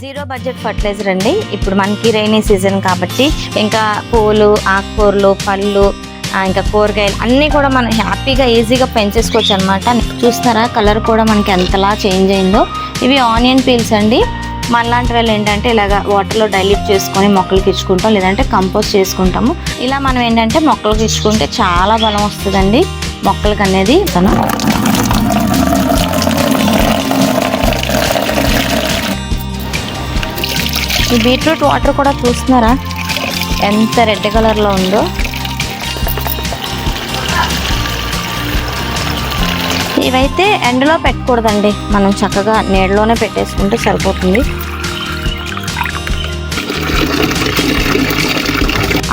Zero budget fertiliser అండి. ఇప్పుడు మనకి రైనీ సీజన్ కాబట్టి ఇంకా పూలు ఆకుకూరలు పళ్ళు ఇంకా కూరగాయలు అన్నీ కూడా మనం హ్యాపీగా ఈజీగా పెంచేసుకోవచ్చు అనమాట చూస్తారా కలర్ కూడా మనకి ఎంతలా చేంజ్ అయిందో. ఇవి ఆనియన్ పీల్స్ అండి. మనలాంటి వాళ్ళు ఏంటంటే ఇలాగ వాటర్లో డైల్యూట్ చేసుకొని మొక్కలకి ఇచ్చుకుంటాం లేదంటే కంపోస్ట్ చేసుకుంటాము. ఇలా మనం ఏంటంటే మొక్కలకి ఇచ్చుకుంటే చాలా బలం వస్తుందండి. మొక్కలకి అనేది తను ఈ బీట్రూట్ వాటర్ కూడా చూస్తున్నారా? ఎంత రెడ్ కలర్లో ఉందో. ఇవైతే ఎండలో పెట్టకూడదండి. మనం చక్కగా నీడలోనే పెట్టేసుకుంటే సరిపోతుంది.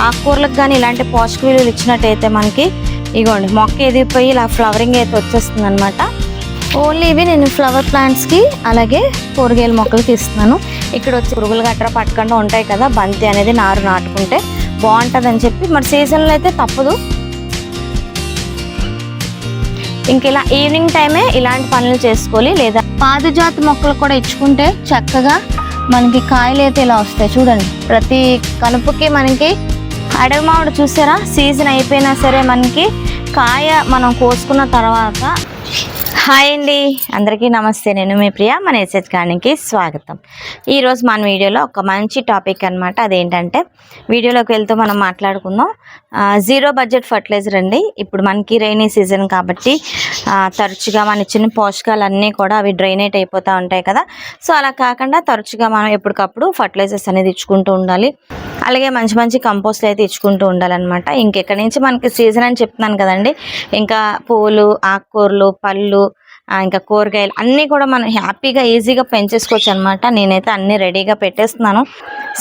ఆకుకూరలకు కానీ ఇలాంటి పోషక విలువలు ఇచ్చినట్టయితే మనకి ఇగోండి మొక్క ఎదిగిపోయి ఇలా ఫ్లవరింగ్ అయితే వచ్చేస్తుంది అనమాట ఓన్లీ ఇవి నేను ఫ్లవర్ ప్లాంట్స్కి అలాగే కూరగాయల మొక్కలకి ఇస్తున్నాను. ఇక్కడ వచ్చి పురుగులు గట్రా పట్టకుండా ఉంటాయి కదా బంతి అనేది నారు నాటుకుంటే బాగుంటుందని చెప్పి మరి సీజన్లో అయితే తప్పదు. ఇంక ఇలా ఈవినింగ్ టైమే ఇలాంటి పనులు చేసుకోవాలి. లేదా పాదుజాతి మొక్కలు కూడా ఇచ్చుకుంటే చక్కగా మనకి కాయలు అయితే ఇలా వస్తాయి. చూడండి ప్రతి కనుపుకి మనకి అడవి మామిడి చూసారా? సీజన్ అయిపోయినా సరే మనకి కాయ మనం కోసుకున్న తర్వాత హాయ్ అండి. అందరికీ నమస్తే. నేను మీ ప్రియ. మన ఎస్ఎస్ గార్డెన్కి స్వాగతం. ఈరోజు మన వీడియోలో ఒక మంచి టాపిక్ అనమాట అదేంటంటే వీడియోలోకి వెళ్తూ మనం మాట్లాడుకుందాం. జీరో బడ్జెట్ ఫర్టిలైజర్ అండి. ఇప్పుడు మనకి రైనీ సీజన్ కాబట్టి తరచుగా మన ఇచ్చిన పోషకాలు అన్నీ కూడా అవి డ్రైనేట్ అయిపోతూ ఉంటాయి కదా. సో అలా కాకుండా తరచుగా మనం ఎప్పటికప్పుడు ఫర్టిలైజర్స్ అనేది ఇచ్చుకుంటూ ఉండాలి. అలాగే మంచి మంచి కంపోస్ట్లు అయితే ఇచ్చుకుంటూ ఉండాలన్నమాట. ఇంకెక్కడి నుంచి మనకి సీజన్ అని చెప్తున్నాను కదండి. ఇంకా పూలు ఆకుకూరలు పళ్ళు ఇంకా కూరగాయలు అన్నీ కూడా మనం హ్యాపీగా ఈజీగా పెంచేసుకోవచ్చు అనమాట నేనైతే అన్నీ రెడీగా పెట్టేస్తున్నాను.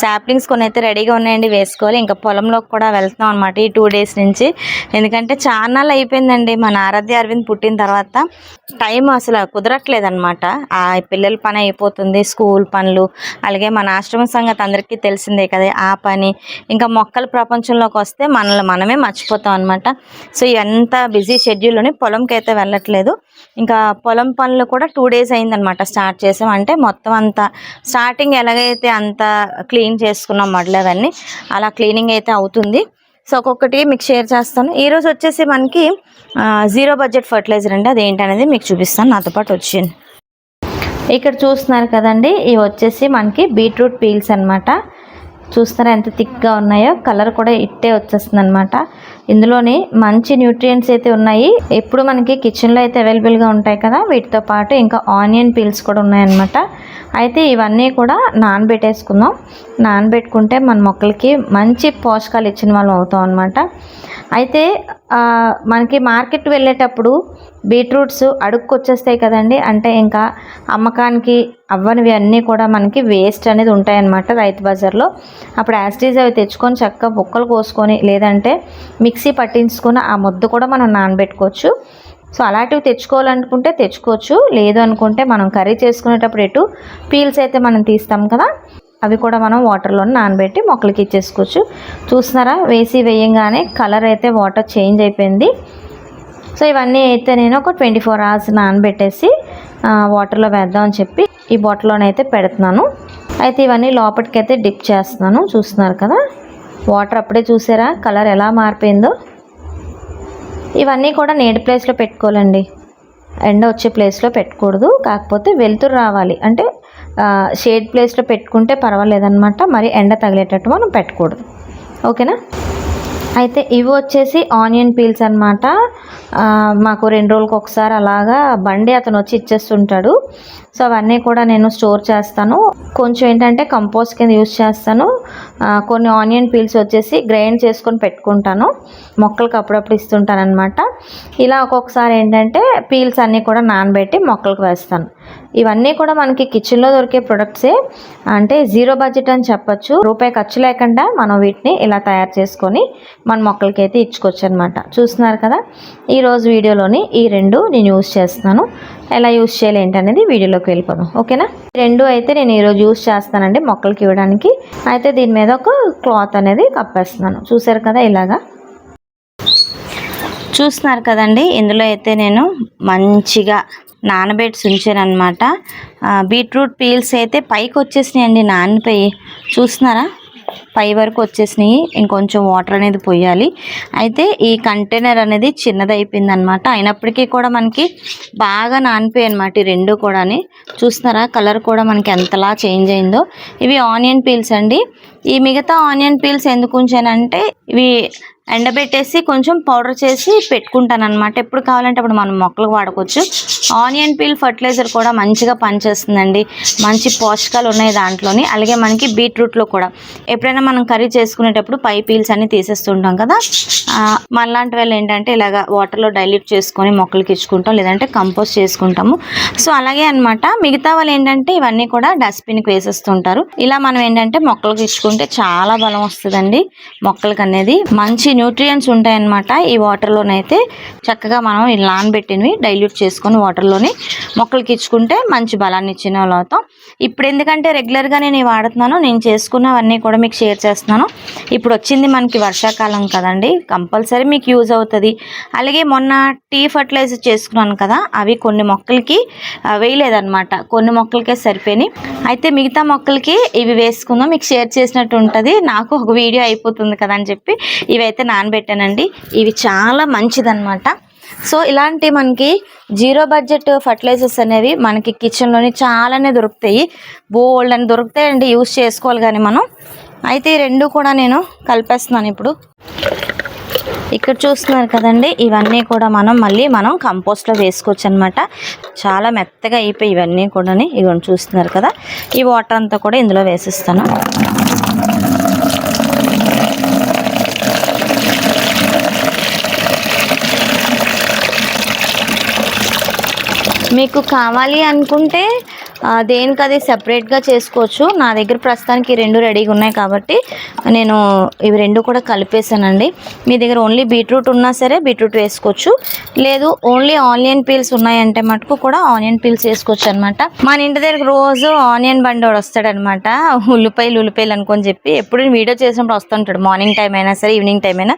సాప్లింగ్స్ కొన్ని అయితే రెడీగా ఉన్నాయండి వేసుకోవాలి. ఇంకా పొలంలోకి కూడా వెళ్తున్నాం అనమాట ఈ టూ డేస్ నుంచి. ఎందుకంటే చాలా అయిపోయిందండి. మన ఆరాధ్య అరవింద్ పుట్టిన తర్వాత టైం అసలు కుదరట్లేదు అనమాట ఆ పిల్లల పని అయిపోతుంది స్కూల్ పనులు అలాగే మన ఆశ్రమ సంగతి అందరికీ తెలిసిందే కదా ఆ పని. ఇంకా మొక్కల ప్రపంచంలోకి వస్తే మనల్ని మనమే మర్చిపోతాం అనమాట సో ఎంత బిజీ షెడ్యూల్లోనే పొలంకి అయితే వెళ్ళట్లేదు. ఇంకా పొలం పనులు కూడా టూ డేస్ అయిందనమాట స్టార్ట్ చేసాం. అంటే మొత్తం అంతా స్టార్టింగ్ ఎలాగైతే అంత క్లీన్ చేసుకున్నాం మడలవన్నీ అలా క్లీనింగ్ అయితే అవుతుంది. సో ఒక్కొక్కటి మీకు షేర్ చేస్తాను. ఈరోజు వచ్చేసి మనకి జీరో బడ్జెట్ ఫర్టిలైజర్ అండి. అదేంటనేది మీకు చూపిస్తాను. నాతో పాటు వచ్చింది. ఇక్కడ చూస్తున్నారు కదండి. ఇవి వచ్చేసి మనకి బీట్రూట్ పీల్స్ అన్నమాట. చూస్తారా ఎంత థిక్గా ఉన్నాయో? కలర్ కూడా ఇట్టే వచ్చేస్తుంది అనమాట ఇందులోని మంచి న్యూట్రియంట్స్ అయితే ఉన్నాయి. ఎప్పుడు మనకి కిచెన్లో అయితే అవైలబుల్గా ఉంటాయి కదా వీటితో పాటు ఇంకా ఆనియన్ పీల్స్ కూడా ఉన్నాయన్నమాట. అయితే ఇవన్నీ కూడా నానబెట్టేసుకుందాం. నానబెట్టుకుంటే మన మొక్కలకి మంచి పోషకాలు ఇచ్చిన వాళ్ళం అవుతాం అనమాట అయితే మనకి మార్కెట్ వెళ్ళేటప్పుడు బీట్రూట్స్ అడుక్కు వచ్చేస్తాయి కదండి. అంటే ఇంకా అమ్మకానికి అవ్వనివి అన్నీ కూడా మనకి వేస్ట్ అనేది ఉంటాయన్నమాట రైతు బజార్లో. అప్పుడు యాస్టీజ్ అవి తెచ్చుకొని చక్కగా బొక్కలు కోసుకొని లేదంటే మిక్సీ పట్టించుకొని ఆ ముద్ద కూడా మనం నానబెట్టుకోవచ్చు. సో అలాంటివి తెచ్చుకోవాలనుకుంటే తెచ్చుకోవచ్చు. లేదు అనుకుంటే మనం కర్రీ చేసుకునేటప్పుడు ఎటు పీల్స్ అయితే మనం తీస్తాం కదా అవి కూడా మనం వాటర్లో నానబెట్టి మొక్కలకి ఇచ్చేసుకోవచ్చు. చూస్తున్నారా? వేసి వేయంగానే కలర్ అయితే వాటర్ చేంజ్ అయిపోయింది. సో ఇవన్నీ అయితే నేను ఒక ట్వంటీ ఫోర్ అవర్స్ నానబెట్టేసి వాటర్లో వేద్దాం అని చెప్పి ఈ బాటిల్లోనైతే పెడుతున్నాను. అయితే ఇవన్నీ లోపలికి అయితే డిప్ చేస్తున్నాను చూస్తున్నారు కదా? వాటర్ అప్పుడే చూసారా? కలర్ ఎలా మారిపోయిందో. ఇవన్నీ కూడా నేటి ప్లేస్లో పెట్టుకోవాలండి. ఎండ వచ్చే ప్లేస్లో పెట్టకూడదు కాకపోతే వెలుతురు రావాలి. అంటే షేడ్ ప్లేస్లో పెట్టుకుంటే పర్వాలేదన్నమాట మరి ఎండ తగిలేటట్టు మనం పెట్టకూడదు. ఓకేనా? అయితే ఇవి వచ్చేసి ఆనియన్ పీల్స్ అనమాట మాకు రెండు రోజులకు ఒకసారి అలాగా బండి అతను వచ్చి ఇచ్చేస్తుంటాడు. సో అవన్నీ కూడా నేను స్టోర్ చేస్తాను. కొంచెం ఏంటంటే కంపోస్ట్ కింద యూస్ చేస్తాను. కొన్ని ఆనియన్ పీల్స్ వచ్చేసి గ్రైండ్ చేసుకొని పెట్టుకుంటాను. మొక్కలకు అప్పుడప్పుడు ఇస్తుంటాను అనమాట ఇలా ఒక్కొక్కసారి ఏంటంటే పీల్స్ అన్నీ కూడా నానబెట్టి మొక్కలకు వేస్తాను. ఇవన్నీ కూడా మనకి కిచెన్లో దొరికే ప్రొడక్ట్సే. అంటే జీరో బడ్జెట్ అని చెప్పొచ్చు. రూపాయి ఖర్చు లేకుండా మనం వీటిని ఇలా తయారు చేసుకొని మన మొక్కలకి అయితే ఇచ్చుకోవచ్చు అనమాట చూస్తున్నారు కదా? ఈరోజు వీడియోలోని ఈ రెండు నేను యూస్ చేస్తున్నాను. ఎలా యూస్ చేయాలి ఏంటనేది వీడియోలోకి వెళ్ళిపోదాం. ఓకేనా? రెండు అయితే నేను ఈరోజు యూస్ చేస్తానండి మొక్కలకి ఇవ్వడానికి. అయితే దీని మీద ఒక క్లాత్ అనేది కప్పేస్తున్నాను. చూసారు కదా ఇలాగా? చూస్తున్నారు కదండి ఇందులో అయితే నేను మంచిగా నానబెట్టి ఉంచాను బీట్రూట్ పీల్స్ అయితే పైకి వచ్చేసినాయండి నానిపోయి. చూస్తున్నారా? పై వరకు వచ్చేసినాయి. ఇంకొంచెం వాటర్ అనేది పోయాలి. అయితే ఈ కంటైనర్ అనేది చిన్నది అయిపోయింది అనమాట అయినప్పటికీ కూడా మనకి బాగా నానిపోయాయి అనమాట ఈ రెండు కూడాని. చూస్తున్నారా? కలర్ కూడా మనకి ఎంతలా చేంజ్ అయిందో. ఇవి ఆనియన్ పీల్స్ అండి. ఈ మిగతా ఆనియన్ పీల్స్ ఎందుకు ఉంచానంటే ఇవి ఎండబెట్టేసి కొంచెం పౌడర్ చేసి పెట్టుకుంటాను అనమాట ఎప్పుడు కావాలంటే అప్పుడు మనం మొక్కలకు వాడుకోవచ్చు. ఆనియన్ పీల్ ఫర్టిలైజర్ కూడా మంచిగా పనిచేస్తుందండి. మంచి పోషకాలు ఉన్నాయి దాంట్లోని. అలాగే మనకి బీట్రూట్లో కూడా. ఎప్పుడైనా మనం కర్రీ చేసుకునేటప్పుడు పై పీల్స్ అన్ని తీసేస్తుంటాం కదా. మళ్ళాంటి మనలాంటి వాళ్ళు ఏంటంటే ఇలాగ వాటర్లో డైల్యూట్ చేసుకొని మొక్కలకి ఇచ్చుకుంటాం. లేదంటే కంపోస్ట్ చేసుకుంటాము. సో అలాగే అన్నమాట. మిగతా వాళ్ళు ఏంటంటే ఇవన్నీ కూడా డస్ట్బిన్కి వేసేస్తుంటారు. ఇలా మనం ఏంటంటే మొక్కలకు ఇచ్చుకుంటే చాలా బలం వస్తుందండి. మొక్కలకి అనేది మంచి న్యూట్రియంట్స్ ఉంటాయన్నమాట ఈ వాటర్లోనైతే చక్కగా మనం ఈ నానబెట్టినవి డైల్యూట్ చేసుకొని వాటర్లోని మొక్కలకి ఇచ్చుకుంటే మంచి బలాన్ని ఇచ్చిన వాళ్ళు అవుతాం. ఇప్పుడు ఎందుకంటే రెగ్యులర్గా నేను వాడుతున్నాను నేను చేసుకున్నవన్నీ కూడా మీకు షేర్ చేస్తున్నాను. ఇప్పుడు వచ్చింది మనకి వర్షాకాలం కదండి కంపల్సరీ మీకు యూజ్ అవుతుంది. అలాగే మొన్న టీ ఫర్టిలైజర్ చేసుకున్నాను కదా అవి కొన్ని మొక్కలకి వేయలేదన్నమాట. కొన్ని మొక్కలకే సరిపోయినాయి. అయితే మిగతా మొక్కలకి ఇవి వేసుకుందాం మీకు షేర్ చేసినట్టు ఉంటుంది. నాకు ఒక వీడియో అయిపోతుంది కదా అని చెప్పి ఇవైతే నానబెట్టానండి. ఇవి చాలా మంచిదన్నమాట. సో ఇలాంటి మనకి జీరో బడ్జెట్ ఫర్టిలైజర్స్ అనేవి మనకి కిచెన్లోని చాలానే దొరుకుతాయి. బోల్డ్ అని దొరుకుతాయండి యూస్ చేసుకోవాలి కానీ మనం. అయితే ఈ రెండు కూడా నేను కలిపేస్తున్నాను ఇప్పుడు. ఇక్కడ చూస్తున్నారు కదండి ఇవన్నీ కూడా మనం మళ్ళీ మనం కంపోస్ట్లో వేసుకోవచ్చు అనమాట చాలా మెత్తగా అయిపోయి ఇవన్నీ కూడా ఇవన్నీ చూస్తున్నారు కదా. ఈ వాటర్ అంతా కూడా ఇందులో వేసిస్తాను. మీకు కావాలి అనుకుంటే దేనికి అది సెపరేట్గా చేసుకోవచ్చు. నా దగ్గర ప్రస్తుతానికి రెండు రెడీగా ఉన్నాయి కాబట్టి నేను ఇవి రెండు కూడా కలిపేసానండి మీ దగ్గర ఓన్లీ బీట్రూట్ ఉన్నా సరే బీట్రూట్ వేసుకోవచ్చు. లేదు ఓన్లీ ఆనియన్ పీల్స్ ఉన్నాయంటే మటుకు కూడా ఆనియన్ పీల్స్ వేసుకోవచ్చు అనమాట మన ఇంటి దగ్గర రోజు ఆనియన్ బండి వాడు వస్తాడనమాట ఉల్లిపాయలు ఉల్లిపాయలు అనుకొని చెప్పి ఎప్పుడు వీడియో చేసినప్పుడు వస్తుంటాడు. మార్నింగ్ టైం అయినా సరే ఈవినింగ్ టైం అయినా.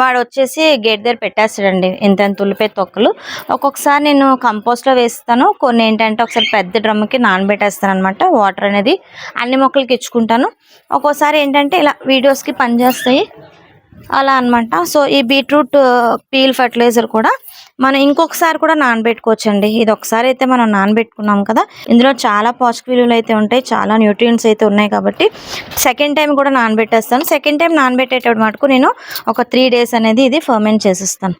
వాడు వచ్చేసి గేట్ దగ్గర పెట్టేస్తాడండి. ఇంత ఉల్లిపాయ తొక్కలు. ఒక్కొక్కసారి నేను కంపోస్ట్లో వేస్తాను. కొన్ని ఏంటంటే ఒకసారి పెద్ద డ్రమ్కి నానబెట్టేస్తాను అనమాట వాటర్ అనేది అన్ని మొక్కలకి ఇచ్చుకుంటాను. ఒక్కోసారి ఏంటంటే ఇలా వీడియోస్కి పనిచేస్తాయి అలా అనమాట సో ఈ బీట్రూట్ పీల్ ఫర్టిలైజర్ కూడా మనం ఇంకొకసారి కూడా నానబెట్టుకోవచ్చు అండి ఇది ఒకసారి అయితే మనం నానబెట్టుకున్నాం కదా ఇందులో చాలా పోషక విలువలు అయితే ఉంటాయి చాలా న్యూట్రియంట్స్ అయితే ఉన్నాయి కాబట్టి సెకండ్ టైం కూడా నానబెట్టేస్తాను. సెకండ్ టైం నానబెట్టేటప్పుడు మటుకు నేను ఒక త్రీ డేస్ అనేది ఇది ఫర్మెంట్ చేసిస్తాను.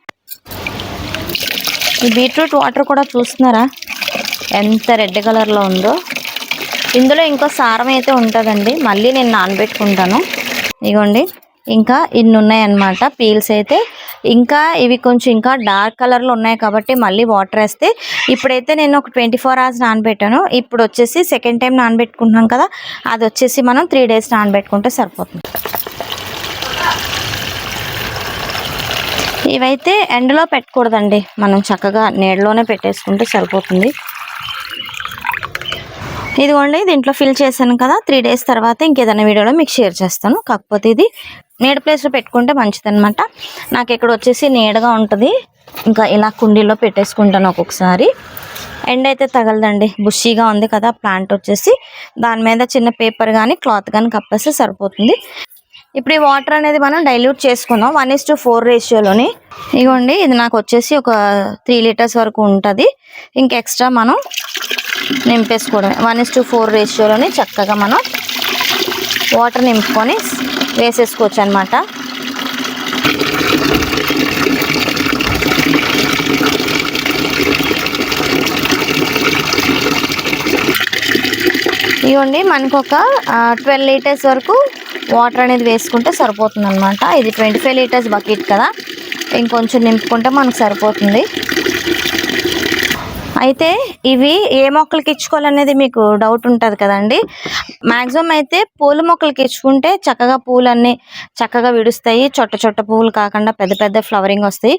ఈ బీట్రూట్ వాటర్ కూడా చూస్తున్నారా? ఎంత రెడ్ కలర్లో ఉందో. ఇందులో ఇంకో సారం అయితే ఉంటుందండి. మళ్ళీ నేను నానబెట్టుకుంటాను. ఇగోండి. ఇంకా ఇన్ని ఉన్నాయన్నమాట. పీల్స్ అయితే ఇంకా ఇవి కొంచెం ఇంకా డార్క్ కలర్లో ఉన్నాయి కాబట్టి మళ్ళీ వాటర్ వేస్తే ఇప్పుడైతే నేను ఒక ట్వంటీ ఫోర్ అవర్స్ నానబెట్టాను. ఇప్పుడు వచ్చేసి సెకండ్ టైం నానబెట్టుకుంటున్నాం కదా అది వచ్చేసి మనం త్రీ డేస్ నానబెట్టుకుంటే సరిపోతుంది. ఇవైతే ఎండలో పెట్టకూడదండి. మనం చక్కగా నీడలోనే పెట్టేసుకుంటే సరిపోతుంది. ఇదిగోండి దీంట్లో ఫిల్ చేశాను కదా త్రీ డేస్ తర్వాత ఇంకేదైనా వీడియోలో మీకు షేర్ చేస్తాను. కాకపోతే ఇది నీడ ప్లేస్లో పెట్టుకుంటే మంచిదన్నమాట. నాకు ఇక్కడ వచ్చేసి నీడగా ఉంటుంది. ఇంకా ఇలా కుండీలో పెట్టేసుకుంటాను ఒక్కొక్కసారి. ఎండ అయితే తగలదండి. బుషీగా ఉంది కదా ప్లాంట్ వచ్చేసి. దాని మీద చిన్న పేపర్ కానీ క్లాత్ కానీ కప్పేస్తే సరిపోతుంది. ఇప్పుడు ఈ వాటర్ అనేది మనం డైల్యూట్ చేసుకుందాం. వన్ ఇస్ టు ఫోర్ రేషియోలోని ఇగోండి ఇది నాకు వచ్చేసి ఒక త్రీ లీటర్స్ వరకు ఉంటుంది. ఇంకా ఎక్స్ట్రా మనం నింపేసుకోవడమే. వన్ ఇస్ టు ఫోర్ రేషియోలోని చక్కగా మనం వాటర్ నింపుకొని వేసేసుకోవచ్చు అనమాట ఇవ్వండి మనకు ఒక ట్వెల్వ్ లీటర్స్ వరకు వాటర్ అనేది వేసుకుంటే సరిపోతుంది అనమాట ఇది ట్వంటీ ఫైవ్ లీటర్స్ బకెట్ కదా. ఇంకొంచెం నింపుకుంటే మనకు సరిపోతుంది. అయితే ఇవి ఏ మొక్కలకి ఇచ్చుకోవాలనేది మీకు డౌట్ ఉంటుంది కదండి. మ్యాక్సిమం అయితే పూల మొక్కలకి ఇచ్చుకుంటే చక్కగా పూలన్నీ చక్కగా విడుస్తాయి. చొట్ట చొట్ట పువ్వులు కాకుండా పెద్ద పెద్ద ఫ్లవరింగ్ వస్తాయి.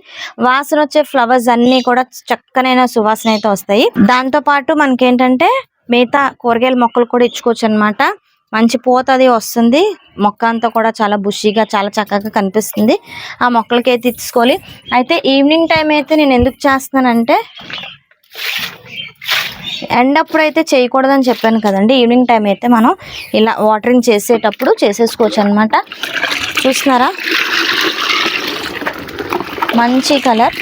వాసన వచ్చే ఫ్లవర్స్ అన్నీ కూడా చక్కనైన సువాసన అయితే వస్తాయి. దాంతో పాటు మనకేంటంటే మిగతా కూరగాయల మొక్కలు కూడా ఇచ్చుకోవచ్చు అనమాట మంచి పూత అది వస్తుంది. మొక్క అంతా కూడా చాలా బుషీగా చాలా చక్కగా కనిపిస్తుంది. ఆ మొక్కలకి అయితే ఇచ్చుకోవాలి. అయితే ఈవినింగ్ టైం అయితే నేను ఎందుకు చేస్తున్నానంటే ఎండ్ అప్పుడు అయితే చేయకూడదని చెప్పాను కదండి. ఈవినింగ్ టైం అయితే మనం ఇలా వాటరింగ్ చేసేటప్పుడు చేసేసుకోవచ్చు అనమాట చూస్తున్నారా? మంచి కలర్.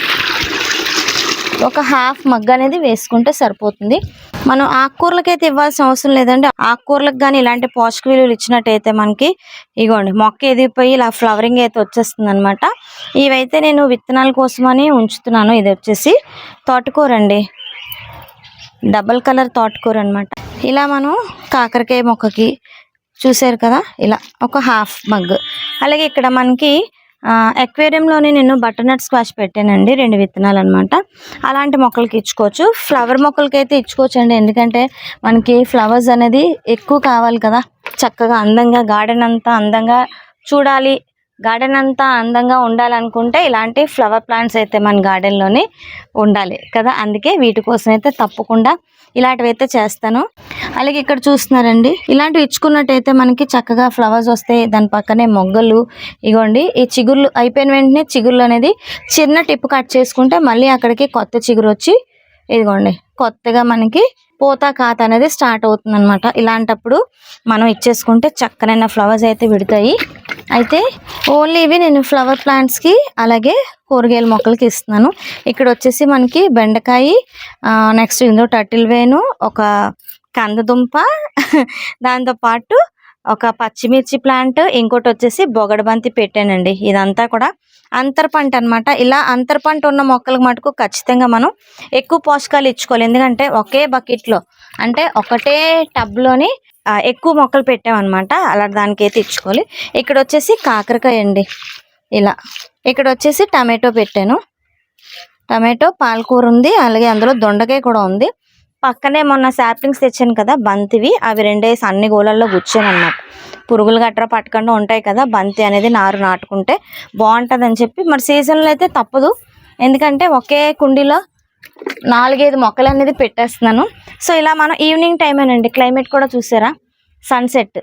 ఒక హాఫ్ మగ్ అనేది వేసుకుంటే సరిపోతుంది. మనం ఆకుకూరలకైతే ఇవ్వాల్సిన అవసరం లేదండి. ఆకుకూరలకు కానీ ఇలాంటి పోషక విలువలు ఇచ్చినట్టయితే మనకి ఇగోండి మొక్క ఎదిగిపోయి ఇలా ఫ్లవరింగ్ అయితే వచ్చేస్తుంది అనమాట ఇవైతే నేను విత్తనాల కోసమని ఉంచుతున్నాను. ఇది వచ్చేసి తోటకూర అండి. డబల్ కలర్ తోటకూర అనమాట ఇలా మనం కాకరకాయ మొక్కకి చూసారు కదా ఇలా ఒక హాఫ్ మగ్. అలాగే ఇక్కడ మనకి ఎక్వేరియంలోని నేను బటర్నట్ స్క్వాష్ పెట్టానండి రెండు విత్తనాలు అనమాట అలాంటి మొక్కలకి ఇచ్చుకోవచ్చు. ఫ్లవర్ మొక్కలకి అయితే ఇచ్చుకోవచ్చు అండి ఎందుకంటే మనకి ఫ్లవర్స్ అనేది ఎక్కువ కావాలి కదా. చక్కగా అందంగా గార్డెన్ అంతా అందంగా చూడాలి గార్డెన్ అంతా అందంగా ఉండాలనుకుంటే ఇలాంటి ఫ్లవర్ ప్లాంట్స్ అయితే మన గార్డెన్లోనే ఉండాలి కదా? అందుకే వీటి కోసం అయితే తప్పకుండా ఇలాంటివి అయితే చేస్తాను. అలాగే ఇక్కడ చూస్తున్నారండి ఇలాంటివి ఇచ్చుకున్నట్టయితే మనకి చక్కగా ఫ్లవర్స్ వస్తాయి దాని పక్కనే మొగ్గలు ఇగోండి. ఈ చిగుర్లు అయిపోయిన వెంటనే చిగుర్లు అనేది చిన్న టిప్పు కట్ చేసుకుంటే మళ్ళీ అక్కడికి కొత్త చిగురు వచ్చి ఇదిగోండి కొత్తగా మనకి పోతా కాత అనేది స్టార్ట్ అవుతుంది అనమాట ఇలాంటప్పుడు మనం ఇచ్చేసుకుంటే చక్కనైన ఫ్లవర్స్ అయితే విడతాయి. అయితే ఓన్లీ ఇవి నేను ఫ్లవర్ ప్లాంట్స్కి అలాగే కూరగాయల మొక్కలకి ఇస్తున్నాను. ఇక్కడ వచ్చేసి మనకి బెండకాయ నెక్స్ట్ ఇందులో టటిల్ వేను ఒక కందదుంప దాంతోపాటు ఒక పచ్చిమిర్చి ప్లాంట్ ఇంకోటి వచ్చేసి బొగడబంతి పెట్టానండి. ఇదంతా కూడా అంతర పంట అనమాట ఇలా అంతర పంట ఉన్న మొక్కలకు మటుకు ఖచ్చితంగా మనం ఎక్కువ పోషకాలు ఇచ్చుకోవాలి. ఎందుకంటే ఒకే బకెట్లో అంటే ఒకటే టబ్లోని ఎక్కువ మొక్కలు పెట్టామన్నమాట. అలా దానికి అయితే ఇచ్చుకోవాలి. ఇక్కడ వచ్చేసి కాకరకాయ అండి. ఇలా. ఇక్కడ వచ్చేసి టమాటో పెట్టాను. టమాటో పాలకూర ఉంది. అలాగే అందులో దొండకాయ కూడా ఉంది. పక్కనే మొన్న శాప్లింగ్స్ తెచ్చాను కదా బంతివి. అవి రెండేసి అన్ని గోళల్లో గుచ్చాను అనమాట పురుగులు గట్రా పట్టకుండా ఉంటాయి కదా బంతి అనేది నారు నాటుకుంటే బాగుంటుంది అని చెప్పి. మరి సీజన్లో అయితే తప్పదు. ఎందుకంటే ఒకే కుండీలో నాలుగైదు మొక్కలు అనేది పెట్టేస్తున్నాను. సో ఇలా మనం ఈవినింగ్ టైమేనండి. క్లైమేట్ కూడా చూసారా? సన్సెట్.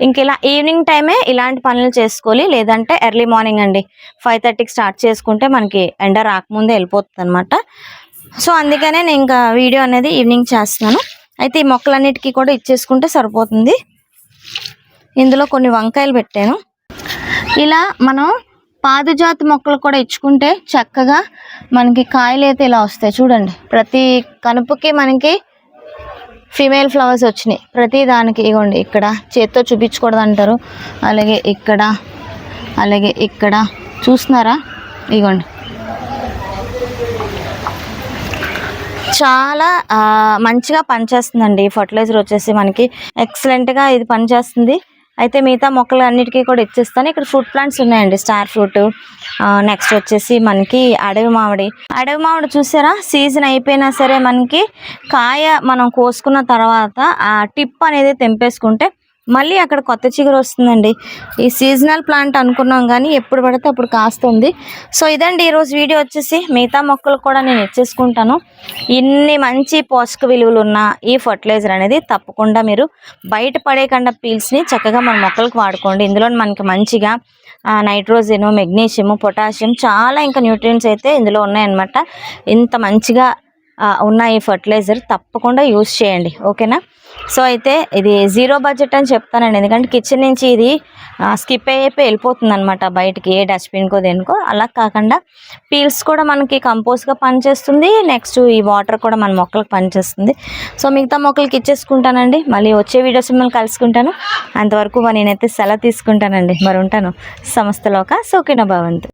ఇంక ఇలా ఈవినింగ్ టైమే ఇలాంటి పనులు చేసుకోవాలి. లేదంటే ఎర్లీ మార్నింగ్ అండి. ఫైవ్ థర్టీకి స్టార్ట్ చేసుకుంటే మనకి ఎండ రాకముందే వెళ్ళిపోతుంది అనమాట సో అందుకనే నేను ఇంకా వీడియో అనేది ఈవినింగ్ చేస్తున్నాను. అయితే ఈ మొక్కలన్నిటికీ కూడా ఇచ్చేసుకుంటే సరిపోతుంది. ఇందులో కొన్ని వంకాయలు పెట్టాను. ఇలా మనం పాదుజాతి మొక్కలు కూడా ఇచ్చుకుంటే చక్కగా మనకి కాయలు అయితే ఇలా వస్తాయి. చూడండి. ప్రతి కనుపుకి మనకి ఫీమేల్ ఫ్లవర్స్ వచ్చినాయి. ప్రతి దానికి ఇగోండి ఇక్కడ చేత్తో చూపించకూడదు అంటారు అలాగే ఇక్కడ అలాగే ఇక్కడ. చూస్తున్నారా? ఇగోండి. చాలా మంచిగా పనిచేస్తుందండి ఫర్టిలైజర్ వచ్చేసి మనకి. ఎక్సలెంట్గా ఇది పనిచేస్తుంది. అయితే మిగతా మొక్కలు అన్నిటికీ కూడా ఇచ్చేస్తాను. ఇక్కడ ఫ్రూట్ ప్లాంట్స్ ఉన్నాయండి స్టార్ ఫ్రూట్. నెక్స్ట్ వచ్చేసి మనకి అడవి మామిడి. అడవి మామిడి చూసారా? సీజన్ అయిపోయినా సరే మనకి కాయ మనం కోసుకున్న తర్వాత ఆ టిప్ అనేది తెంపేసుకుంటే మళ్ళీ అక్కడ కొత్త చిగురు వస్తుందండి. ఈ సీజనల్ ప్లాంట్ అనుకున్నాం కానీ ఎప్పుడు పడితే అప్పుడు కాస్తుంది. సో ఇదండి ఈరోజు వీడియో వచ్చేసి మిగతా మొక్కలు కూడా నేను ఇచ్చేసుకుంటాను. ఇన్ని మంచి పోషక విలువలు ఉన్న ఈ ఫర్టిలైజర్ అనేది తప్పకుండా మీరు బయట పడేయకుండా పీల్స్ని చక్కగా మన మొక్కలకు వాడుకోండి. ఇందులో మనకి మంచిగా నైట్రోజన్ మెగ్నీషియం పొటాషియం చాలా ఇంకా న్యూట్రియంట్స్ అయితే ఇందులో ఉన్నాయన్నమాట. ఇంత మంచిగా ఉన్న ఈ ఫర్టిలైజర్ తప్పకుండా యూస్ చేయండి. ఓకేనా సో అయితే ఇది జీరో బడ్జెట్ అని చెప్తానండి. ఎందుకంటే కిచెన్ నుంచి ఇది స్కిప్ అయిపోయి వెళ్ళిపోతుంది అనమాట బయటికి ఏ డస్ట్బిన్కో దేనికో. అలా కాకుండా పీల్స్ కూడా మనకి కంపోజ్గా పనిచేస్తుంది. నెక్స్ట్ ఈ వాటర్ కూడా మన మొక్కలకు పనిచేస్తుంది. సో మిగతా మొక్కలకి ఇచ్చేసుకుంటానండి. మళ్ళీ వచ్చే వీడియోస్ మిమ్మల్ని కలుసుకుంటాను. అంతవరకు నేనైతే సెలవు తీసుకుంటానండి. మరి ఉంటాను. సంస్థలోక సోకిన భవంతు.